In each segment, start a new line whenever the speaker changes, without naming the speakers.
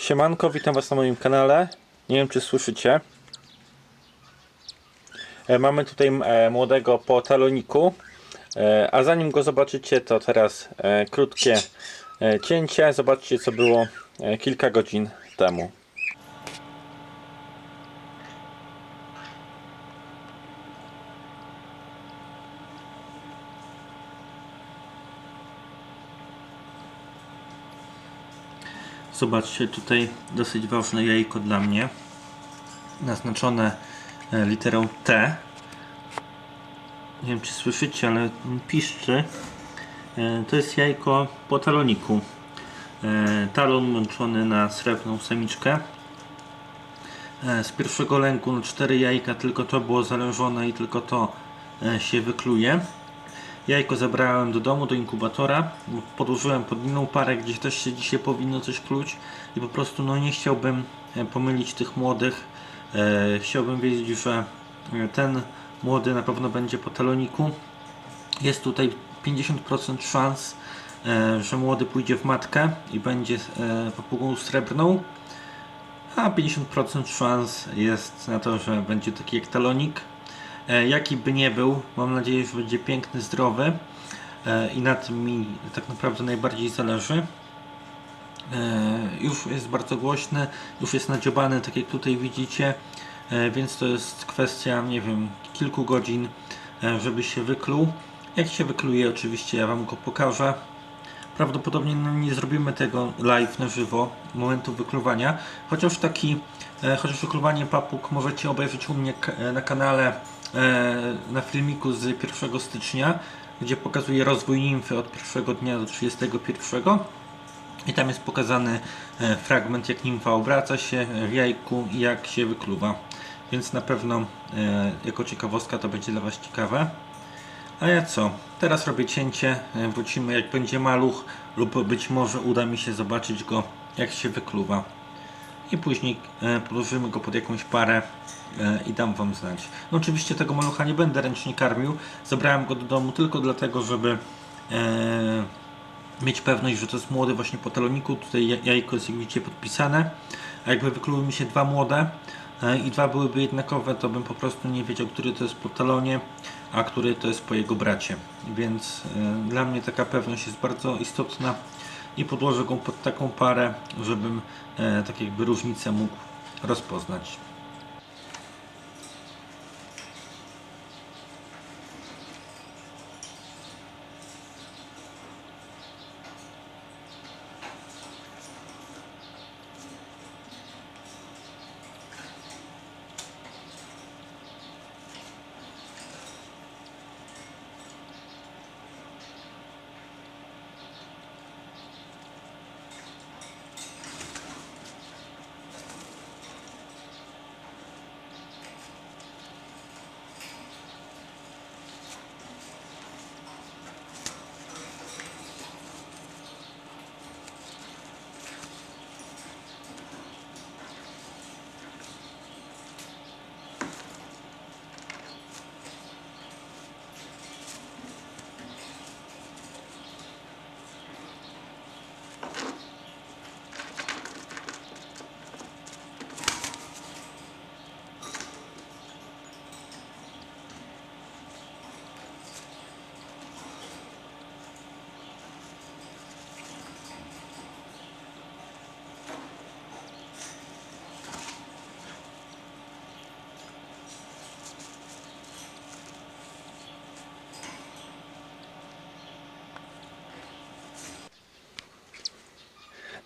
Siemanko, witam Was na moim kanale. Nie wiem, czy słyszycie. E, Mamy tutaj e, młodego po taloniku. E, A zanim go zobaczycie, to teraz krótkie cięcie. Zobaczcie, co było kilka godzin temu. Zobaczcie, tutaj dosyć ważne jajko dla mnie. Naznaczone e, literą T. Nie wiem, czy słyszycie, ale piszczy. E, To jest jajko po taloniku. E, Talon męczony na srebrną samiczkę. Z pierwszego lęku na cztery jajka tylko to było zależone i tylko to się wykluje. Jajko zabrałem do domu, do inkubatora. Podłożyłem pod inną parę, gdzie też się dzisiaj powinno coś kluć. I po prostu no, nie chciałbym e, pomylić tych młodych. E, chciałbym wiedzieć, że e, ten młody na pewno będzie po taloniku. Jest tutaj 50% szans, e, że młody pójdzie w matkę i będzie e, papugą srebrną. A 50% szans jest na to, że będzie taki jak talonik. E, jaki by nie był, mam nadzieję, że będzie piękny, zdrowy e, i na tym mi tak naprawdę najbardziej zależy. E, już jest bardzo głośny, już jest nadziobany, tak jak tutaj widzicie, więc to jest kwestia, nie wiem, kilku godzin, żeby się wykluł. Jak się wykluje, oczywiście ja Wam go pokażę. Prawdopodobnie no, nie zrobimy tego live na żywo, momentu wykluwania, chociaż taki, chociaż wykluwanie papug możecie obejrzeć u mnie na kanale na filmiku z 1 stycznia, gdzie pokazuję rozwój nimfy od pierwszego dnia do 31. I tam jest pokazany e, fragment, jak nimfa obraca się w jajku i jak się wykluwa. Więc na pewno e, jako ciekawostka to będzie dla Was ciekawe. A ja co? Teraz robię cięcie, e, wrócimy jak będzie maluch lub być może uda mi się zobaczyć go jak się wykluwa. I później e, podłożymy go pod jakąś parę e, i dam Wam znać. No oczywiście tego malucha nie będę ręcznie karmił. Zabrałem go do domu tylko dlatego, żeby e, mieć pewność, że to jest młody właśnie po taloniku. Tutaj ja- jajko jest jak widzicie podpisane. A jakby wykluły mi się dwa młode i dwa byłyby jednakowe, to bym po prostu nie wiedział, który to jest po talonie, a który to jest po jego bracie. Więc dla mnie taka pewność jest bardzo istotna i podłożę go pod taką parę, żebym e, tak jakby różnicę mógł rozpoznać.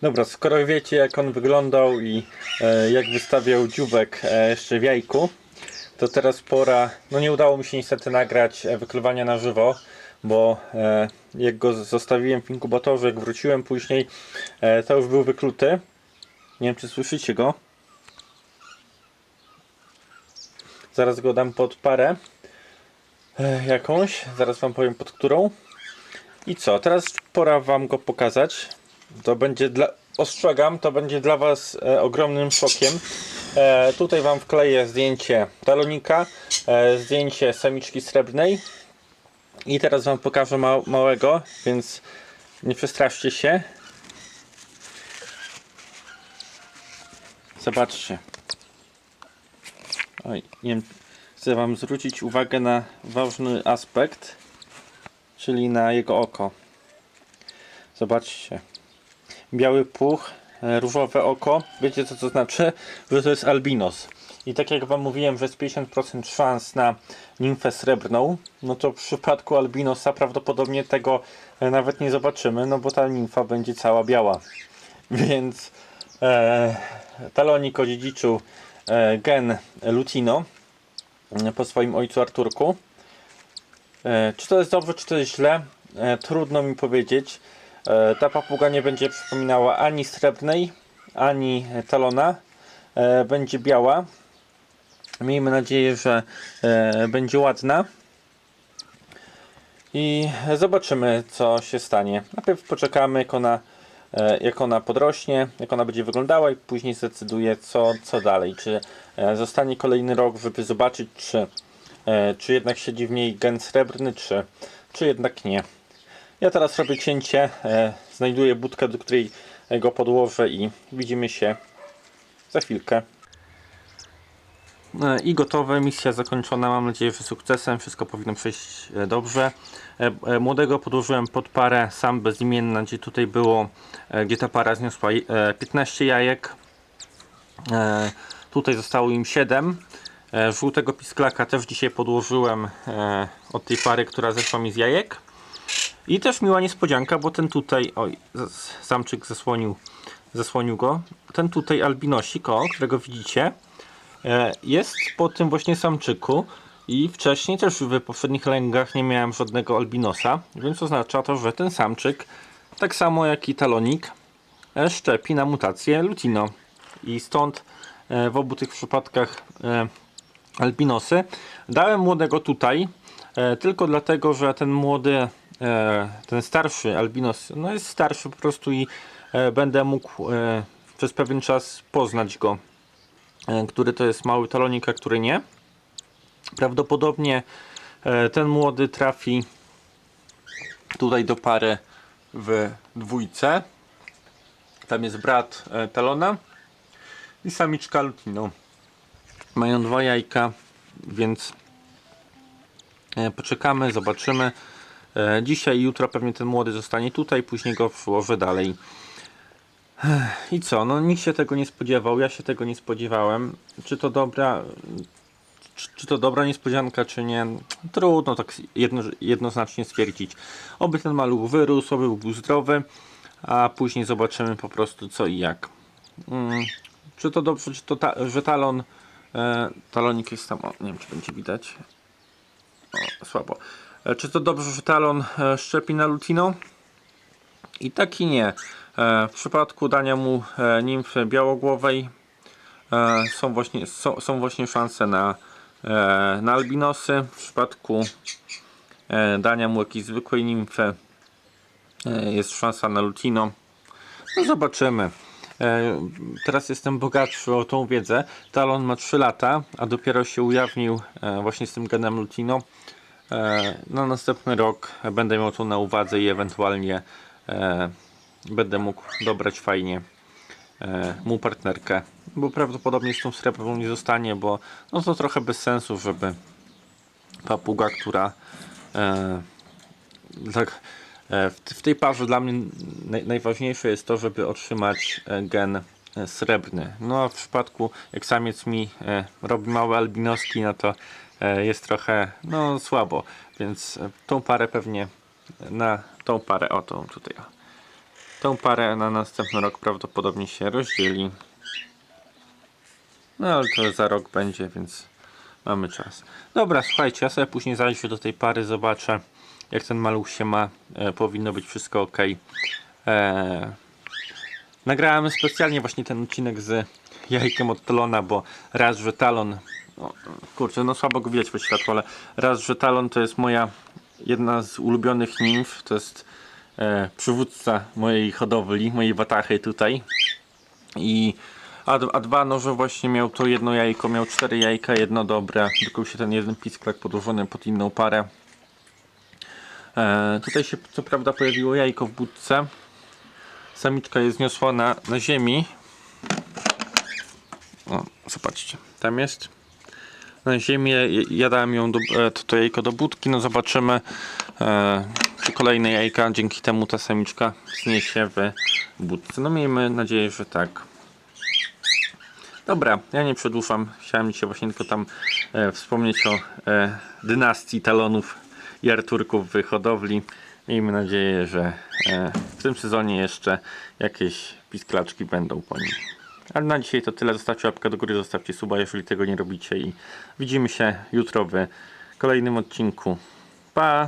Dobra, skoro wiecie jak on wyglądał i e, jak wystawiał dziubek e, jeszcze w jajku, to teraz pora, no nie udało mi się niestety nagrać e, wykluwania na żywo, bo e, jak go zostawiłem w inkubatorze, jak wróciłem później, e, to już był wykluty. Nie wiem czy słyszycie go. Zaraz go dam pod parę e, jakąś, zaraz wam powiem pod którą. I co, teraz pora wam go pokazać. To będzie dla. Ostrzegam, to będzie dla Was e, ogromnym szokiem. E, tutaj Wam wkleję zdjęcie talonika, e, zdjęcie samiczki srebrnej. I teraz Wam pokażę ma małego, więc nie przestraszcie się. Zobaczcie. Oj, nie wiem, chcę Wam zwrócić uwagę na ważny aspekt, czyli na jego oko. Zobaczcie. Biały puch, e, różowe oko. Wiecie co to znaczy? Że to jest albinos. I tak jak Wam mówiłem, że jest 50% szans na nimfę srebrną, no to w przypadku albinosa prawdopodobnie tego e, nawet nie zobaczymy, no bo ta nimfa będzie cała biała. Więc e, Talonik odziedziczył e, gen Lutino e, po swoim ojcu Arturku. E, czy to jest dobrze, czy to jest źle? E, trudno mi powiedzieć. E, ta papuga nie będzie przypominała ani srebrnej, ani talona. E, będzie biała. Miejmy nadzieję, że e, będzie ładna. I zobaczymy, co się stanie. Najpierw poczekamy, jak ona, jak ona podrośnie, jak ona będzie wyglądała, i później zdecyduję, co, co dalej. Czy zostanie kolejny rok, żeby zobaczyć, czy, czy jednak siedzi w niej gen srebrny, czy, czy jednak nie. Ja teraz robię cięcie, e, znajduję budkę, do której go podłożę i widzimy się za chwilkę. E, I gotowe, misja zakończona, mam nadzieję, że sukcesem, wszystko powinno przejść e, dobrze. Młodego podłożyłem pod parę sam bezimienna, gdzie tutaj było, gdzie ta para zniosła e, 15 jajek. Tutaj zostało im 7. E, Żółtego pisklaka też dzisiaj podłożyłem od tej pary, która zeszła mi z jajek. I też miła niespodzianka, bo ten tutaj, oj, samczyk zasłonił, zasłonił go. Ten tutaj albinosik, o, którego widzicie, e, jest po tym właśnie samczyku. I wcześniej też w poprzednich lęgach nie miałem żadnego albinosa, więc oznacza to, że ten samczyk, tak samo jak i talonik, e, szczepi na mutację Lutino. I stąd e, w obu tych przypadkach albinosy. Dałem młodego tutaj, tylko dlatego, że ten młody, ten starszy albinos, no jest starszy po prostu i e, będę mógł e, przez pewien czas poznać go, e, który to jest mały talonik, a który nie. Prawdopodobnie e, ten młody trafi tutaj do pary w dwójce. Tam jest brat e, talona i samiczka lutino. Mają dwa jajka, więc e, poczekamy, zobaczymy. E, Dzisiaj jutro pewnie ten młody zostanie tutaj, później go włożę dalej. I co? No nikt się tego nie spodziewał, ja się tego nie spodziewałem. Czy to dobra, czy, czy to dobra niespodzianka, czy nie? Trudno tak jedno, jednoznacznie stwierdzić. Oby ten maluch wyrósł, oby był zdrowy, a później zobaczymy po prostu co i jak. Mm, czy to dobrze, czy to ta, że talon, e, talonik jest tam, o, nie wiem czy będzie widać. O, słabo. E, czy to dobrze, że talon e, szczepi na lutino? I tak i nie. E, w przypadku dania mu nimfy białogłowej są, właśnie, są, są właśnie szanse na, na albinosy. W przypadku dania mu jakiejś zwykłej nimfy jest szansa na lutino. No zobaczymy. Teraz jestem bogatszy o tą wiedzę. Talon ma 3 lata, a dopiero się ujawnił właśnie z tym genem Lutino. E, na następny rok będę miał to na uwadze i ewentualnie e, będę mógł dobrać fajnie e, mu partnerkę. Bo prawdopodobnie z tą srebrną nie zostanie, bo no to trochę bez sensu, żeby papuga, która tak, w, tej parze dla mnie naj, najważniejsze jest to, żeby otrzymać gen srebrny. No a w przypadku jak samiec mi robi małe albinoski, no to jest trochę no słabo, więc e, tą parę pewnie na tą parę, o tą tutaj, o. tą parę na następny rok prawdopodobnie się rozdzieli. No ale to za rok będzie, więc mamy czas. Dobra, słuchajcie, ja sobie później zajrzę do tej pary, zobaczę jak ten maluch się ma. E, powinno być wszystko ok. E, nagrałem specjalnie właśnie ten odcinek z jajkiem od talona, bo raz, że talon o, kurczę, no słabo go widać pod światło, ale raz, że talon to jest moja jedna z ulubionych nimf, to jest e, przywódca mojej hodowli, mojej watachy tutaj i a, a dwa, no że właśnie miał to jedno jajko, miał cztery jajka, jedno dobre, tylko się ten jeden pisklak podłożony pod inną parę. E, tutaj się co prawda pojawiło jajko w budce. Samiczka je zniosła na, na ziemi. O, zobaczcie, tam jest. Na ziemię, ja dałem ją do, e, to, to jajko do budki, no zobaczymy e, czy kolejne jajka, dzięki temu ta samiczka zniesie w budce. No miejmy nadzieję, że tak. Dobra, ja nie przedłużam. Chciałem dzisiaj właśnie tylko tam e, wspomnieć o e, dynastii talonów i Arturków w hodowli. Miejmy nadzieję, że e, w tym sezonie jeszcze jakieś pisklaczki będą po nim. Ale na dzisiaj to tyle. Zostawcie łapkę do góry, zostawcie suba, jeżeli tego nie robicie i widzimy się jutro w kolejnym odcinku. Pa!